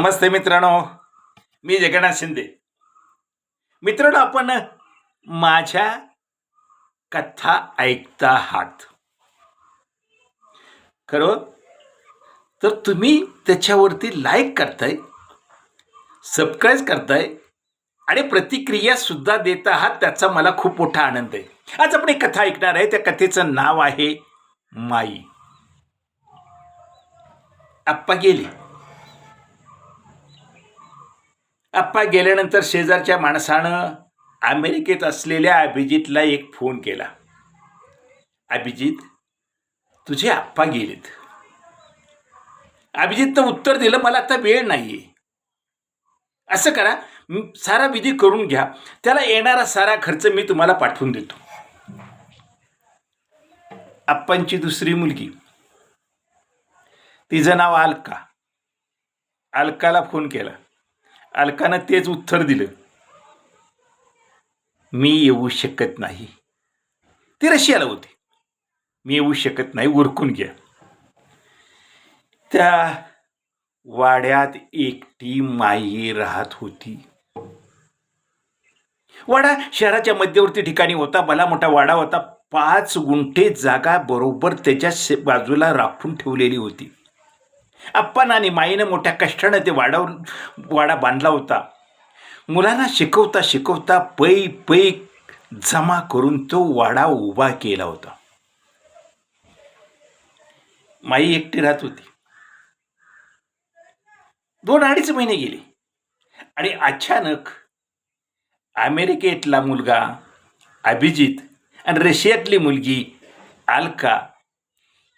नमस्ते मित्रांनो. मी जगन्नाथ शिंदे. मित्रांनो आपण माझ्या कथा ऐकता आहात. खरं? तर तुम्ही त्याच्यावरती लाईक करताय सबस्क्राईब करताय आणि प्रतिक्रिया सुद्धा देत आहात त्याचा मला खूप मोठा आनंद आहे. आज आपण एक कथा ऐकणार आहे त्या कथेचं नाव आहे माई. आप्पा गेली. आप्पा गेल्यानंतर शेजारच्या माणसानं अमेरिकेत असलेल्या अभिजितला एक फोन केला. अभिजित तुझे आप्पा गेलेत. अभिजितनं उत्तर दिलं मला आता वेळ नाहीये. असं करा सारा विधी करून घ्या. त्याला येणारा सारा खर्च मी तुम्हाला पाठवून देतो. आप्पांची दुसरी मुलगी. तिचं नाव अलका. अलकाला फोन केला. अलकानं तेच उत्तर दिलं. मी येऊ शकत नाही. ती रशियाला होती. मी येऊ शकत नाही उरकून घ्या. त्या वाड्यात एकटी माई राहत होती. वाडा शहराच्या मध्यवर्ती ठिकाणी होता भला मोठा वाडा होता. पाच गुंठे जागा बरोबर त्याच्या बाजूला राखून ठेवलेली होती. अप्पान आणि माईनं मोठ्या कष्टानं ते वाडावर वाडा बांधला होता. मुलांना शिकवता शिकवता पै पै जमा करून तो वाडा उभा केला होता. माई एकटी राहत होती. दोन अडीच महिने गेले. आणि अचानक अमेरिकेतला मुलगा अभिजित आणि रशियातली मुलगी अलका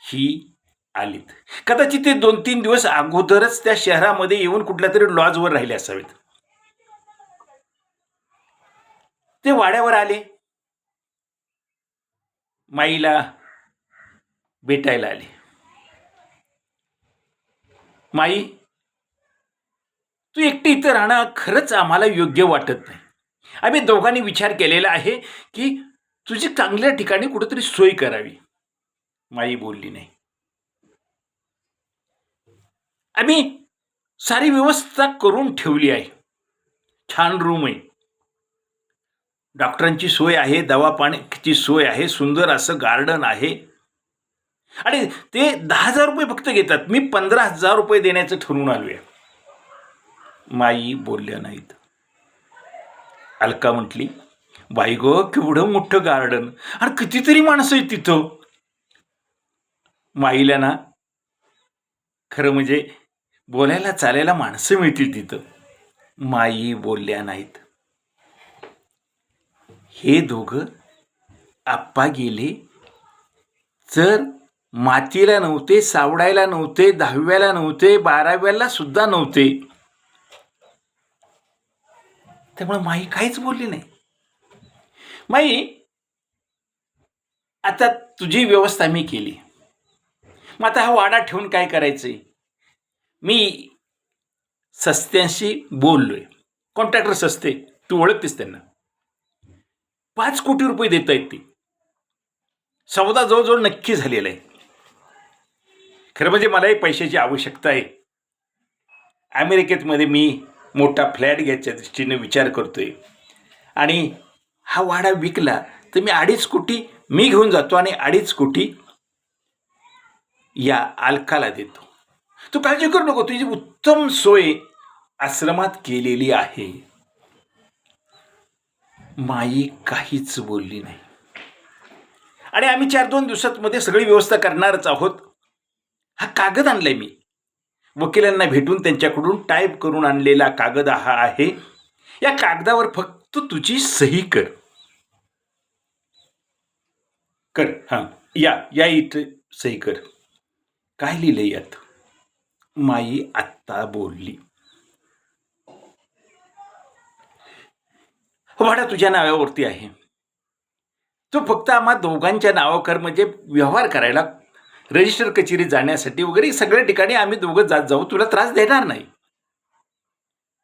ही आलीत. कदाचित ते दोन तीन दिवस अगोदरच त्या शहरामध्ये येऊन कुठल्या तरी लॉजवर राहिले असावेत. ते वाड्यावर आले. माईला भेटायला आले. माई तू एकटी इथं राहणं खरंच आम्हाला योग्य वाटत नाही. आम्ही दोघांनी विचार केलेला आहे की तुझी चांगल्या ठिकाणी कुठेतरी सोय करावी. माई बोलली नाही. आम्ही सारी व्यवस्था करून ठेवली आहे. छान रूम आहे. डॉक्टरांची सोय आहे दवापाण्याची सोय आहे सुंदर असं गार्डन आहे. आणि ते दहा हजार रुपये फक्त घेतात. मी पंधरा हजार रुपये देण्याचं ठरवून आहे माई बोलल्या नाहीत. अलका म्हटली बाई गो केवढं मोठं गार्डन आणि कितीतरी माणसं आहेत तिथं. माईला ना खरं म्हणजे बोलायला चालायला माणसं मिळतील तिथं. माई बोलल्या नाहीत. हे दोघं आप्पा गेले. तर मातीला नव्हते सावडायला नव्हते दहाव्याला नव्हते बाराव्याला सुद्धा नव्हते. त्यामुळे माई काहीच बोलली नाही. माई आता तुझी व्यवस्था मी केली. मग आता हा वाडा ठेवून काय करायचंय? मी सस्त्यांशी बोललोय. कॉन्ट्रॅक्टर सस्ते तू ओळखतेस त्यांना. पाच कोटी रुपये देत आहेत ते. सौदा जवळजवळ नक्की झालेला आहे. खरं म्हणजे मलाही पैशाची आवश्यकता आहे. अमेरिकेतमध्ये मी मोठा फ्लॅट घ्यायच्या दृष्टीने विचार करतोय. आणि हा वाडा विकला तर मी अडीच कोटी मी घेऊन जातो आणि अडीच कोटी या आलकाला देतो. तू काळजी करू नको. तुझी उत्तम सोय आश्रमात केलेली आहे. माई काहीच बोलली नाही. आणि आम्ही चार दोन दिवसात मध्ये सगळी व्यवस्था करणारच आहोत. हा कागद आणलाय मी. वकिलांना भेटून त्यांच्याकडून टाईप करून आणलेला कागद हा आहे. या कागदावर फक्त तुझी सही कर. कर हां या या इथं सही कर. काय लिहिलंय यात? माई आत्ता बोलली. वाडा तुझ्या नावावरती आहे. तो फक्त आम्हा दोघांच्या नावाकर म्हणजे व्यवहार करायला रजिस्टर कचेरी जाण्यासाठी वगैरे सगळ्या ठिकाणी आम्ही दोघं जात जाऊ तुला त्रास देणार नाही.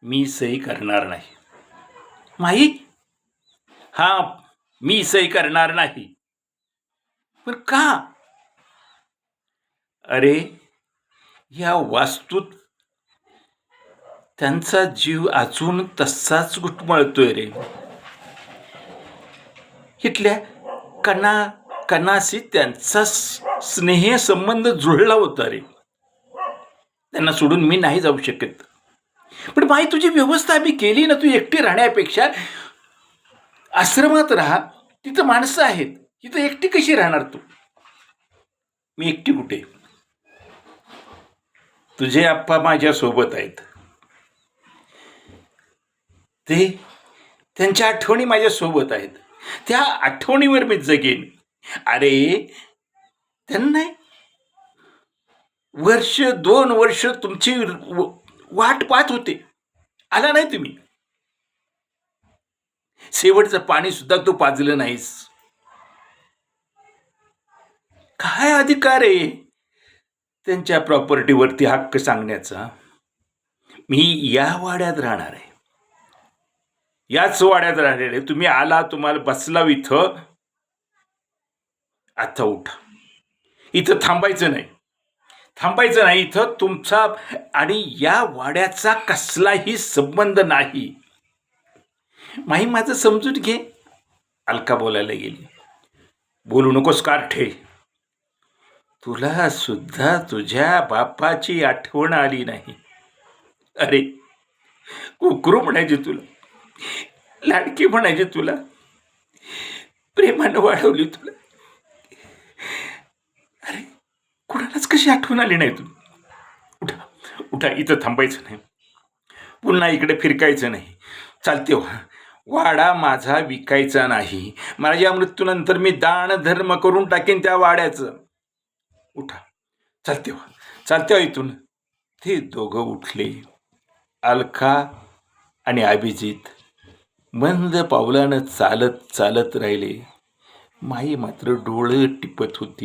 मी सही करणार नाही. माही हा मी सही करणार नाही. पण का? अरे ह्या वास्तूत त्यांचा जीव अजून तसाच घुटमळतोय रे. इथल्या कणा कणाशी त्यांचा स्नेह संबंध जुळला होता रे. त्यांना सोडून मी नाही जाऊ शकत. पण माई तुझी व्यवस्था आम्ही केली ना तू एकटी राहण्यापेक्षा आश्रमात राहा. तिथं माणसं आहेत. तिथं एकटी कशी राहणार तू? मी एकटी कुठे? तुझे आप्पा माझ्यासोबत आहेत. ते त्यांच्या आठवणी माझ्या सोबत आहेत. त्या आठवणीवर मी जगेन. अरे त्यांना वर्ष दोन वर्ष तुमची वाट पाहत होते. आला नाही तुम्ही. शेवटचं पाणी सुद्धा तू पाजलं नाहीस. काय अधिकार आहे? त्यांच्या प्रॉपर्टीवरती हक्क सांगण्याचा मी या वाड्यात राहणार आहे. याच वाड्यात राहणार आहे तुम्ही आला तुम्हाला बसला इथं. आता उठा. इथं थांबायचं नाही. थांबायचं नाही इथं. तुमचा आणि या वाड्याचा कसलाही संबंध नाही. माही माझं समजून घे. अलका बोलायला गेली. बोलू नकोस काठे तुला सुद्धा तुझ्या बापाची आठवण आली नाही. अरे कुकरू म्हणायचे तुला लाडकी म्हणायचे तुला प्रेमानं वाढवली तुला. अरे कुणालाच कशी आठवण आली नाही तू उठा उठा इथं थांबायचं नाही. पुन्हा इकडे फिरकायचं नाही. चालते वा वाडा माझा विकायचा नाही. माझ्या मृत्यूनंतर मी दान धर्म करून टाकेन त्या वाड्याचं. उठा. चालते हो चालते हो इथून. ते दोघं उठले. अलका आणि अभिजित मंद पावलानं चालत चालत राहिले. माई मात्र डोळं टिपत होती.